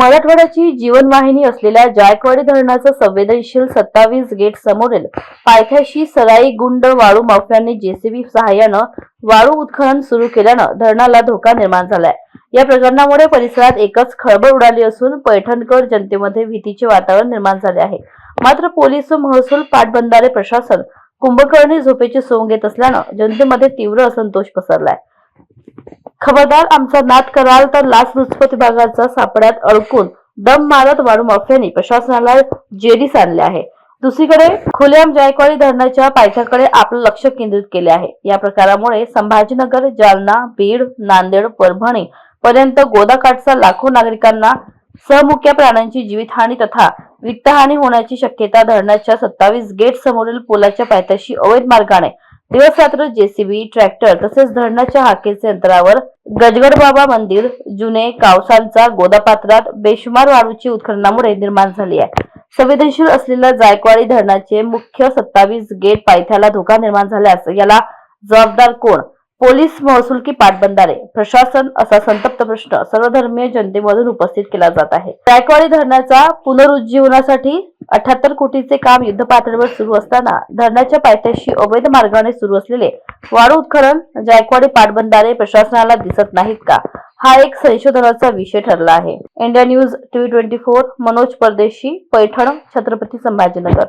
मराठवाड्याची जीवनवाहिनी असलेल्या जायकवाडी धरणाचं संवेदनशील सत्तावीस गेट समोरील पायथ्याशी सराई गुंड वाळू माफियांनी जेसीबी सहाय्यानं वाळू उत्खनन सुरू केल्यानं धरणाला धोका निर्माण झालाय. या प्रकरणामुळे परिसरात एकच खळबळ उडाली असून पैठणकर जनतेमध्ये भीतीचे वातावरण निर्माण झाले आहे. मात्र पोलीस महसूल पाटबंधारे प्रशासन कुंभकर्णी झोपेची सोंग घेत असल्यानं जनतेमध्ये तीव्र असंतोष पसरलाय. खबरदार आमचा नाद कराल तर लाच लुचपत विभागाचा सापड्यात अडकून दम मारत वाळू माफियांनी प्रशासनाला जेरीस आणले आहे. दुसरीकडे खुलेआम जायकवाडी धरणाच्या पायथ्याकडे आपलं लक्ष केंद्रित केले आहे. या प्रकारामुळे संभाजीनगर जालना बीड नांदेड परभणी पर्यंत गोदाकाठचा लाखो नागरिकांना सहमुख्या प्राण्यांची जीवितहानी तथा वित्तहानी होण्याची शक्यता धरणाच्या सत्तावीस गेट समोरील पुलाच्या पायथ्याशी अवैध मार्गाने दिवस रात्र जेसीबी ट्रॅक्टर तसेच धरणाच्या हाकेचे अंतरावर गजगड बाबा मंदिर जुने कावसांचा गोदापात्रात बेशुमार वाळूची उत्खननामुळे निर्माण झाली आहे. संवेदनशील असलेल्या जायकवाडी धरणाचे मुख्य सत्तावीस गेट पायथ्याला धोका निर्माण झाल्यास याला जबाबदार कोण? पोलीस महसूल की पाटबंधारे. प्रशासन असा संतप्त प्रश्न सर्वधर्मीय जनतेमधून उपस्थित केला जात आहे. जायकवाडी धरणाचा पुनरुज्जीवनासाठी अठ्याहत्तर कोटीचे काम युद्धपातळीवर सुरू असताना धरणाच्या पायथ्याशी अवैध मार्गाने सुरू असलेले वाळू उत्खनन जायकवाडी पाटबंधारे प्रशासनाला दिसत नाहीत का? हा एक संशोधनाचा विषय ठरला आहे. India news TV twenty four Manoj Pardeshi Paithan Chhatrapati Sambhajinagar.